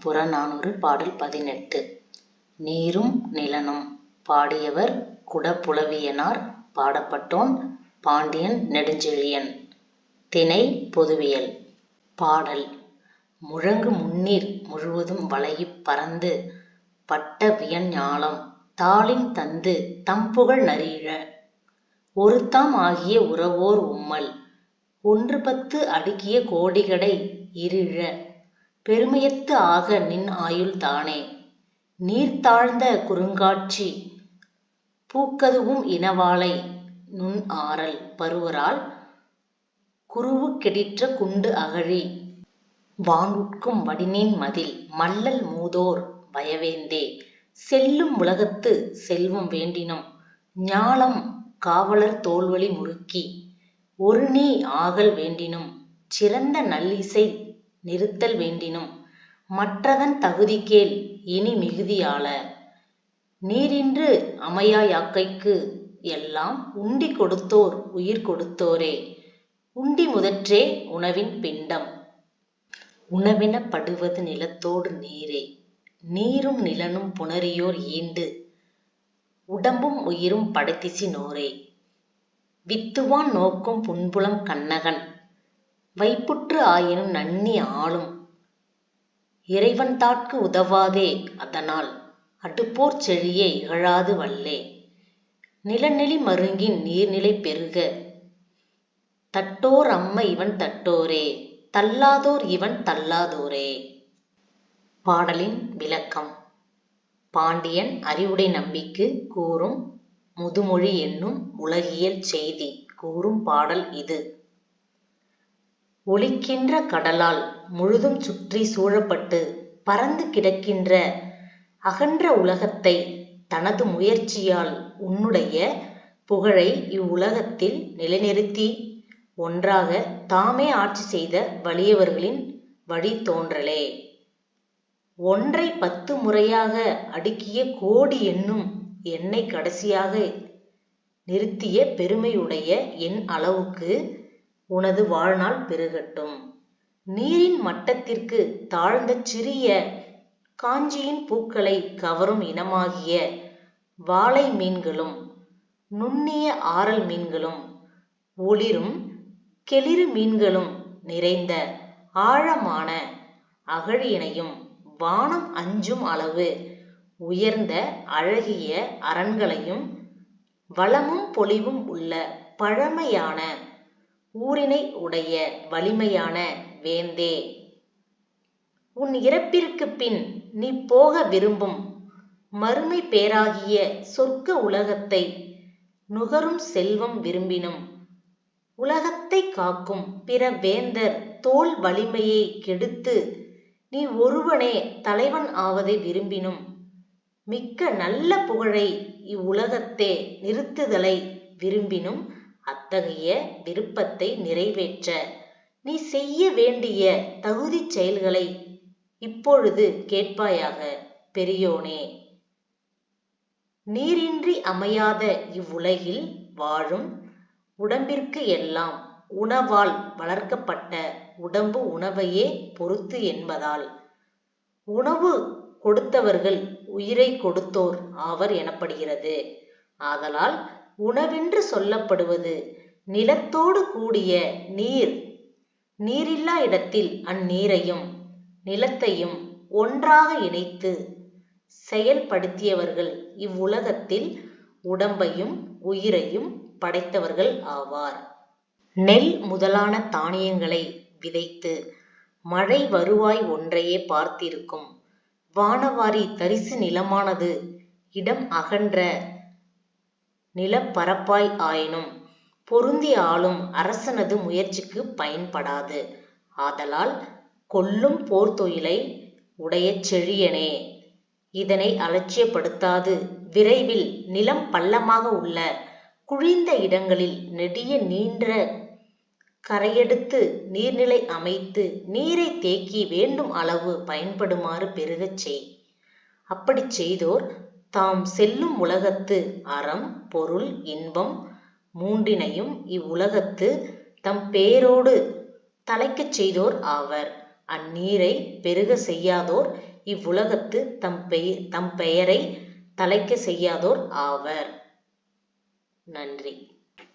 புறநானூறு பாடல் பதினெட்டு. நீரும் நிலனும் பாடியவர் குடப்புலவியனார் பாடப்பட்டோன் பாண்டியன் நெடுஞ்செழியன். திணை பொதுவியல். பாடல். முழங்கு முன்னீர் முழுவதும் வளையிப் பறந்து பட்ட வியன்ஞாலம் தாளின் தந்து தம்புகழ் நரீழ ஒருத்தாம் ஆகிய உறவோர் உம்மல் ஒன்று பத்து அடுக்கிய கோடிகடை இருழ. பெருமையத்து ஆக நின் ஆயுள் தானே. நீர்த்தாழ்ந்த குறுங்காட்சி பூக்கதுவும் இனவாளை நுண் ஆரல் பருவரால் குருவு கெடிற்ற குண்டு அகழி. வான்உட்கும் வடிநீண் மதில் மல்லல் மூதோர் வயவேந்தே. செல்லும் உலகத்து செல்வம் வேண்டினும் ஞாலம் காவலர் தோள்வலி முறுக்கி. ஒருநீ ஆகல் வேண்டினும் சிறந்த நல்லிசை நிறுத்தல் வேண்டினும். மற்றதன் தகுதிகேள் இனி மிகுதியாள நீரின்று அமையா யாக்கைக்கு எல்லாம் உண்டி கொடுத்தோர் உயிர் கொடுத்தோரே. உண்டி முதற்றே உணவின் பிண்டம். உணவெனப் படுவது நிலத்தோடு நீரே. நீரும் நிலனும் புணரியோர் ஈண்டு. உடம்பும் உயிரும் படைத்திசினோரே வித்துவான் நோக்கும் புன்புலம் கண்ணகன். வைப்புற்று ஆயினும் நன்னி ஆளும். இறைவன்தாட்கு உதவாதே அதனால் அடுப்போர் செழிய இகழாது வல்லே. நிலநெளி மருங்கின் நீர்நிலை பெருக. தட்டோர் அம்ம இவன் தட்டோரே தள்ளாதோர் இவன் தள்ளாதோரே. பாடலின் விளக்கம். பாண்டியன் அறிவுடை நம்பிக்கு கூறும் முதுமொழி என்னும் உலகியல் செய்தி கூறும் பாடல் இது. ஒலிக்கின்ற கடலால் முழுதும் சுற்றி சூழப்பட்டு பரந்து கிடக்கின்ற அகன்ற உலகத்தை தனது முயற்சியால் உன்னுடைய புகழை இவ்வுலகத்தில் நிலைநிறுத்தி ஒன்றாக தாமே ஆட்சி செய்த வலியவர்களின் வழித்தோன்றலே. ஒன்றை பத்து முறையாக அடுக்கிய கோடி என்னும் என்னை கடைசியாக நிறுத்திய பெருமையுடைய என் அளவுக்கு உனது வாழ்நாள் பெருகட்டும். நீரின் மட்டத்திற்கு தாழ்ந்த சிறிய காஞ்சியின் பூக்களை கவரும் இனமாகிய வாழை மீன்களும் நுண்ணிய ஆரல் மீன்களும் ஒளிரும் கெளிரு மீன்களும் நிறைந்த ஆழமான அகழியினையும் வானம் அஞ்சும் அளவு உயர்ந்த அழகிய அரண்களையும் வளமும் பொலிவும் உள்ள பழமையான ஊரினை உடைய வலிமையான வேந்தே. உன் இறப்பிற்குப் பின் நீ போக விரும்பும் மறுமை பேராகிய சொர்க்க உலகத்தை நுகரும் செல்வம் விரும்பினும் உலகத்தை காக்கும் பிற வேந்தர் தோல் வலிமையை கெடுத்து நீ ஒருவனே தலைவன் ஆவதை விரும்பினும் மிக்க நல்ல புகழை இவ்வுலகத்தே நிறுத்துதலை விரும்பினும் அத்தகைய விருப்பத்தை நிறைவேற்ற. நீ செய்ய வேண்டிய தகுதிச் செயல்களை இப்பொழுது கேட்பாயாக பெரியோனே. நீரின்றி அமையாத இவ்வுலகில் வாழும் உடம்பிற்கு எல்லாம் உணவால் வளர்க்கப்பட்ட உடம்பு உணவையே பொறுத்து என்பதால் உணவு கொடுத்தவர்கள் உயிரை கொடுத்தோர் ஆவர் எனப்படுகிறது. ஆதலால் உணவென்று சொல்லப்படுவது நிலத்தோடு கூடிய நீர். நீரில்லா இடத்தில் அந்நீரையும் நிலத்தையும் ஒன்றாக இணைத்து செயல்படுத்தியவர்கள் இவ்வுலகத்தில் உடம்பையும் உயிரையும் படைத்தவர்கள் ஆவார். நெல் முதலான தானியங்களை விதைத்து மழை வருவாய் ஒன்றையே பார்த்திருக்கும். வானவாரி தரிசு நிலமானது இடம் அகன்ற நிலப்பரப்பாய் ஆயினும் பொருந்தி ஆளும் அரசனது முயற்சிக்கு பயன்படாது. ஆதலால் கொல்லும் போர்த்தொழிலை உடைய செழியனே. இதனை அலட்சியப்படுத்தாது. விரைவில் நிலம் பள்ளமாக உள்ள குழிந்த இடங்களில் நெடிய நீண்ட கரையெடுத்து நீர்நிலை அமைத்து நீரை தேக்கி வேண்டும் அளவு பயன்படுமாறு பெருகச் செய். அப்படிச் செய்தோர் தாம் செல்லும் உலகத்து அறம் பொருள் இன்பம் மூன்றினையும் இவ்வுலகத்து தம் பேரோடு தலைக்கச் செய்தோர் ஆவர். அந்நீரை பெருக செய்யாதோர் இவ்வுலகத்து தம் பெயர் தம் பெயரை தலைக்க செய்யாதோர் ஆவர். நன்றி.